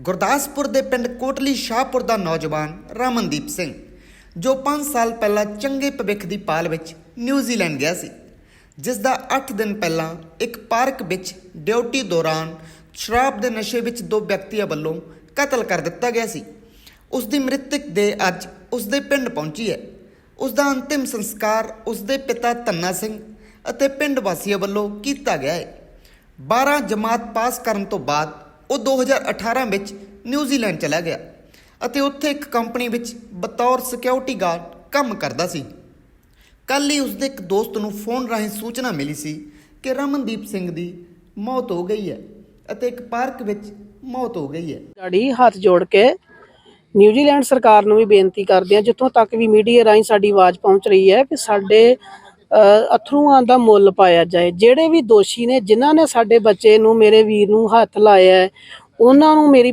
ਗੁਰਦਾਸਪੁਰ ਦੇ ਪਿੰਡ ਕੋਟਲੀ ਸ਼ਾਹਪੁਰ ਦਾ ਨੌਜਵਾਨ ਰਮਨਦੀਪ ਸਿੰਘ, ਜੋ 5 ਸਾਲ ਪਹਿਲਾਂ ਚੰਗੇ ਭਵਿੱਖ ਦੀ ਪਾਲ ਵਿੱਚ ਨਿਊਜ਼ੀਲੈਂਡ ਗਿਆ ਸੀ ਜਿਸ ਦਾ 8 ਦਿਨ ਪਹਿਲਾਂ ਇੱਕ ਪਾਰਕ ਵਿੱਚ ਡਿਊਟੀ ਦੌਰਾਨ ਸ਼ਰਾਬ ਦੇ ਨਸ਼ੇ ਵਿੱਚ ਦੋ ਵਿਅਕਤੀਆਂ ਵੱਲੋਂ ਕਤਲ ਕਰ ਦਿੱਤਾ ਗਿਆ ਸੀ। ਉਸ ਦੀ ਮ੍ਰਿਤਕ ਦੇ ਅੱਜ ਉਸ ਦੇ ਪਿੰਡ ਪਹੁੰਚੀ ਹੈ। ਉਸ ਦਾ ਅੰਤਿਮ ਸੰਸਕਾਰ ਉਸ ਦੇ ਪਿਤਾ ਧੰਨਾ ਸਿੰਘ ਅਤੇ ਪਿੰਡ ਵਾਸੀਆਂ ਵੱਲੋਂ ਕੀਤਾ ਗਿਆ ਹੈ। 12 ਜਮਾਤ ਪਾਸ ਕਰਨ ਤੋਂ ਬਾਅਦ ਉਹ 2018 ਵਿੱਚ ਨਿਊਜ਼ੀਲੈਂਡ ਚਲਾ ਗਿਆ ਅਤੇ ਉੱਥੇ ਇੱਕ ਕੰਪਨੀ ਵਿੱਚ ਬਤੌਰ ਸਿਕਿਉਰਿਟੀ ਗਾਰਡ ਕੰਮ ਕਰਦਾ ਸੀ। ਕੱਲ ਹੀ ਉਸਦੇ ਇੱਕ ਦੋਸਤ ਨੂੰ ਫੋਨ ਰਾਹੀਂ ਸੂਚਨਾ ਮਿਲੀ ਸੀ ਕਿ ਰਮਨਦੀਪ ਸਿੰਘ ਦੀ ਮੌਤ ਹੋ ਗਈ ਹੈ ਅਤੇ ਇੱਕ ਪਾਰਕ ਵਿੱਚ ਮੌਤ ਹੋ ਗਈ ਹੈ। ਸਾਡੀ ਹੱਥ ਜੋੜ ਕੇ ਨਿਊਜ਼ੀਲੈਂਡ ਸਰਕਾਰ ਨੂੰ ਵੀ ਬੇਨਤੀ ਕਰਦੇ ਹਾਂ, ਜਿੱਥੋਂ ਤੱਕ ਵੀ ਮੀਡੀਆ ਰਾਹੀਂ ਸਾਡੀ ਆਵਾਜ਼ ਪਹੁੰਚ ਰਹੀ ਹੈ ਕਿ ਸਾਡੇ ਅਥਰੂਆਂ ਦਾ ਮੁੱਲ ਪਾਇਆ ਜਾਏ। ਜਿਹੜੇ ਵੀ ਦੋਸ਼ੀ ਨੇ, ਜਿਨ੍ਹਾਂ ਨੇ ਸਾਡੇ ਬੱਚੇ ਨੂੰ ਮੇਰੇ ਵੀਰ ਨੂੰ ਹੱਥ ਲਾਇਆ ਉਹਨਾਂ ਨੂੰ ਮੇਰੀ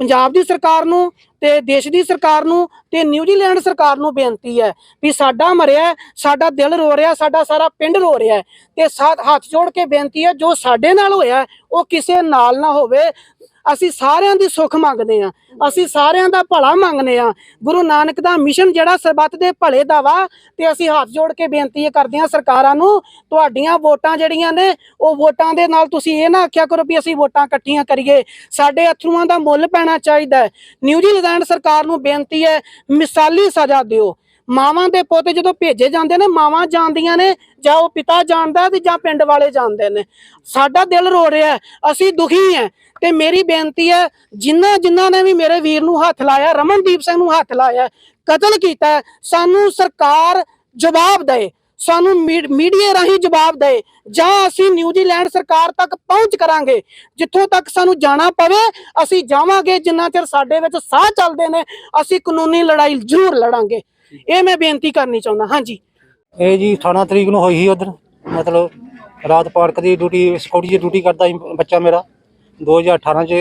ਪੰਜਾਬ ਦੀ ਸਰਕਾਰ ਨੂੰ ਤੇ ਦੇਸ਼ ਦੀ ਸਰਕਾਰ ਨੂੰ ਤੇ ਨਿਊਜ਼ੀਲੈਂਡ ਸਰਕਾਰ ਨੂੰ ਬੇਨਤੀ ਹੈ ਵੀ ਸਾਡਾ ਮਰਿਆ ਸਾਡਾ ਦਿਲ ਰੋ ਰਿਹਾ, ਸਾਡਾ ਸਾਰਾ ਪਿੰਡ ਰੋ ਰਿਹਾ ਤੇ ਸਾਥ ਹੱਥ ਜੋੜ ਕੇ ਬੇਨਤੀ ਹੈ ਜੋ ਸਾਡੇ ਨਾਲ ਹੋਇਆ ਉਹ ਕਿਸੇ ਨਾਲ ਨਾ ਹੋਵੇ। ਅਸੀਂ ਸਾਰਿਆਂ ਦੀ ਸੁੱਖ ਮੰਗਦੇ ਆ ਅਸੀਂ ਸਾਰਿਆਂ ਦਾ ਭਲਾ ਮੰਗਦੇ ਆ ਗੁਰੂ ਨਾਨਕ ਦਾ ਮਿਸ਼ਨ ਜਿਹੜਾ ਸਰਬੱਤ ਦੇ ਭਲੇ ਦਾ ਵਾ, ਤੇ ਅਸੀਂ ਹੱਥ ਜੋੜ ਕੇ ਬੇਨਤੀ ਕਰਦੇ ਆ ਸਰਕਾਰਾਂ ਨੂੰ, ਤੁਹਾਡੀਆਂ ਵੋਟਾਂ ਜਿਹੜੀਆਂ ਨੇ, ਉਹ ਵੋਟਾਂ ਦੇ ਨਾਲ ਤੁਸੀਂ ਇਹ ਨਾ ਆਖਿਆ ਕਰੋ ਵੀ ਅਸੀਂ ਵੋਟਾਂ ਇਕੱਠੀਆਂ ਕਰੀਏ। ਸਾਡੇ ਅਥਰੂਆਂ ਦਾ ਮੁੱਲ ਪੈਣਾ ਚਾਹੀਦਾ ਨਿਊਜ਼ੀਲੈਂਡ ਸਰਕਾਰ ਨੂੰ ਬੇਨਤੀ ਹੈ, ਮਿਸਾਲੀ ਸਜ਼ਾ ਦਿਓ। ਮਾਵਾਂ ਦੇ ਪੁੱਤ ਜਦੋਂ ਭੇਜੇ ਜਾਂਦੇ ਨੇ, ਮਾਵਾਂ ਜਾਣਦੀਆਂ ਨੇ, ਜਾਂ ਉਹ ਪਿਤਾ ਜਾਣਦਾ ਤੇ ਜਾਂ ਪਿੰਡ ਵਾਲੇ ਜਾਣਦੇ ਨੇ। ਸਾਡਾ ਦਿਲ ਰੋ ਰਿਹਾ ਅਸੀਂ ਦੁਖੀ ਹਾਂ। ਤੇ ਮੇਰੀ ਬੇਨਤੀ ਹੈ ਜਿਨ੍ਹਾਂ ਜਿਨ੍ਹਾਂ ਨੇ ਵੀ ਮੇਰੇ ਵੀਰ ਨੂੰ ਹੱਥ ਲਾਇਆ, ਰਮਨਦੀਪ ਸਿੰਘ ਨੂੰ ਹੱਥ ਲਾਇਆ, ਕਤਲ ਕੀਤਾ, ਸਾਨੂੰ ਸਰਕਾਰ ਜਵਾਬ ਦੇਏ, ਸਾਨੂੰ ਮੀ- ਮੀਡੀਆ ਰਾਹੀਂ ਜਵਾਬ ਦੇਏ, ਜਾਂ ਅਸੀਂ ਨਿਊਜ਼ੀਲੈਂਡ ਸਰਕਾਰ ਤੱਕ ਪਹੁੰਚ ਕਰਾਂਗੇ, ਜਿੱਥੋਂ ਤੱਕ ਸਾਨੂੰ ਜਾਣਾ ਪਵੇ, ਅਸੀਂ ਜਾਵਾਂਗੇ, ਜਿੰਨਾ ਚਿਰ ਸਾਡੇ ਵਿੱਚ ਸਾਹ ਚੱਲਦੇ ਨੇ, ਅਸੀਂ ਕਾਨੂੰਨੀ ਲੜਾਈ ਜ਼ਰੂਰ ਲੜਾਂਗੇ। ਇਹ ਮੈਂ ਬੇਨਤੀ ਕਰਨੀ ਚਾਹੁੰਦਾ ਹਾਂਜੀ। ਇਹ ਜੀ 18 ਤਰੀਕ ਨੂੰ ਹੋਈ ਸੀ ਉਧਰ ਮਤਲਬ ਰਾਤ ਪਾਰਕ ਦੀ ਡਿਊਟੀ ਸਿਕਿਉਰਿਟੀ ਦੀ ਡਿਊਟੀ ਕਰਦਾ ਸੀ ਬੱਚਾ ਮੇਰਾ 2018 ਚ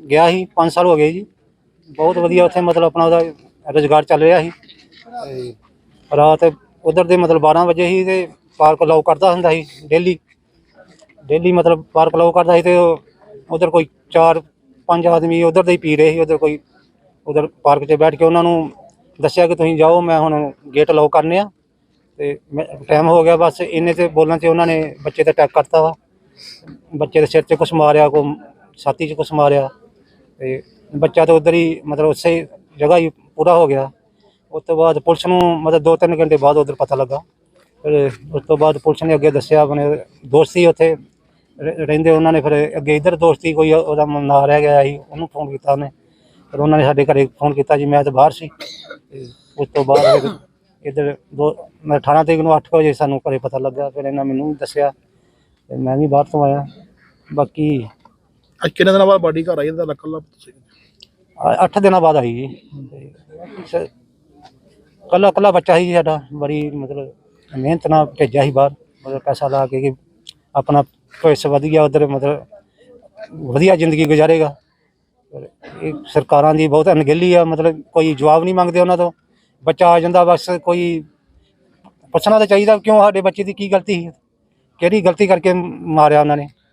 ਗਿਆ ਸੀ 5 ਸਾਲ ਹੋ ਗਏ ਜੀ। ਬਹੁਤ ਵਧੀਆ ਉੱਥੇ ਮਤਲਬ ਆਪਣਾ ਉਹਦਾ ਰੁਜ਼ਗਾਰ ਚੱਲ ਰਿਹਾ ਸੀ। ਰਾਤ ਉਧਰ ਦੇ ਮਤਲਬ 12 ਵਜੇ ਹੀ ਤੇ ਪਾਰਕ ਲਾਉ ਕਰਦਾ ਹੁੰਦਾ ਸੀ ਡੇਲੀ। ਡੇਲੀ ਮਤਲਬ ਪਾਰਕ ਲਾਉ ਕਰਦਾ ਸੀ ਤੇ ਉਧਰ ਕੋਈ 4 5 ਆਦਮੀ ਉਧਰ ਦੇ ਹੀ ਪੀ ਰਹੇ ਸੀ ਉਧਰ ਕੋਈ ਉਧਰ ਪਾਰਕ 'ਚ ਬੈਠ ਕੇ ਉਹਨਾਂ ਨੂੰ ਦੱਸਿਆ ਕਿ ਤੁਸੀਂ ਜਾਓ, ਮੈਂ ਹੁਣ ਗੇਟ ਲੌਕ ਕਰਨੇ ਆ। ਤੇ ਟਾਈਮ ਹੋ ਗਿਆ, ਬਸ ਇੰਨੇ ਤੇ ਬੋਲਣ ਤੇ ਉਹਨਾਂ ਨੇ ਬੱਚੇ ਤੇ ਅਟੈਕ ਕਰਤਾ ਵਾ। ਬੱਚੇ ਦੇ ਸਿਰ 'ਚ ਕੁਛ ਮਾਰਿਆ ਕੋ ਛਾਤੀ 'ਚ ਕੁਛ ਮਾਰਿਆ। ਤੇ ਬੱਚਾ ਤਾਂ ਉਧਰ ਹੀ, ਮਤਲਬ ਉਸੇ ਜਗ੍ਹਾ ਹੀ ਪੂਰਾ ਹੋ ਗਿਆ। ਉਸ ਤੋਂ ਬਾਅਦ ਪੁਲਿਸ ਨੂੰ ਮਤਲਬ 2-3 ਘੰਟੇ ਬਾਅਦ ਉਧਰ ਪਤਾ ਲੱਗਾ। ਫਿਰ ਉਸ ਤੋਂ ਬਾਅਦ ਪੁਲਿਸ ਨੇ ਅੱਗੇ ਦੱਸਿਆ, ਆਪਣੇ ਦੋਸਤੀ ਉੱਥੇ ਰਹਿੰਦੇ, ਉਹਨਾਂ ਨੇ ਫਿਰ ਅੱਗੇ ਇਧਰ ਦੋਸਤੀ ਕੋਈ ਉਹਦਾ ਨਾਂ ਰਹਿ ਗਿਆ ਸੀ, ਉਹਨੂੰ ਫੋਨ ਕੀਤਾ ਉਹਨੇ। ਫਿਰ ਉਹਨਾਂ ਨੇ ਸਾਡੇ ਘਰੇ ਫੋਨ ਕੀਤਾ ਜੀ ਮੈਂ ਤਾਂ ਬਾਹਰ ਸੀ। ਤੇ ਉਸ ਤੋਂ ਬਾਅਦ ਫਿਰ ਇੱਧਰ ਦੋ ਮੈਂ 18 ਤਰੀਕ ਨੂੰ 8 ਵਜੇ ਸਾਨੂੰ ਘਰੇ ਪਤਾ ਲੱਗਾ ਫਿਰ ਇਹਨਾਂ ਮੈਨੂੰ ਵੀ ਦੱਸਿਆ ਤੇ ਮੈਂ ਵੀ ਬਾਹਰ ਤੋਂ ਆਇਆ। ਬਾਕੀ ਅੱਜ ਕਿੰਨੇ ਦਿਨਾਂ ਬਾਅਦ ਬਾਡੀ ਘਰ ਆਈ ਇਹਦਾ ਲੱਕਲ ਤੁਸੀਂ? 8 ਦਿਨਾਂ ਬਾਅਦ ਆਈ ਜੀ। ਕੱਲਾ ਕੱਲਾ ਬੱਚਾ ਸੀ ਜੀ ਸਾਡਾ ਬੜੀ ਮਤਲਬ ਮਿਹਨਤ ਨਾਲ ਭੇਜਿਆ ਸੀ ਬਾਹਰ ਮਤਲਬ ਪੈਸਾ ਲਾ ਕੇ ਕਿ ਆਪਣਾ ਭਵਿੱਖ ਵਧੀਆ ਉਧਰ ਮਤਲਬ ਵਧੀਆ ਜ਼ਿੰਦਗੀ ਗੁਜ਼ਾਰੇਗਾ। ਇਹ ਸਰਕਾਰਾਂ ਦੀ ਬਹੁਤ ਅਣਗਹਿਲੀ ਆ, ਮਤਲਬ ਕੋਈ ਜਵਾਬ ਨਹੀਂ ਮੰਗਦੇ ਉਹਨਾਂ ਤੋਂ। ਬੱਚਾ ਆ ਜਾਂਦਾ, ਬਸ ਕੋਈ ਪੁੱਛਣਾ ਤਾਂ ਚਾਹੀਦਾ, ਕਿਉਂ ਸਾਡੇ ਬੱਚੇ ਦੀ ਕੀ ਗਲਤੀ ਸੀ? ਕਿਹੜੀ ਗਲਤੀ ਕਰਕੇ ਮਾਰਿਆ ਉਹਨਾਂ ਨੇ?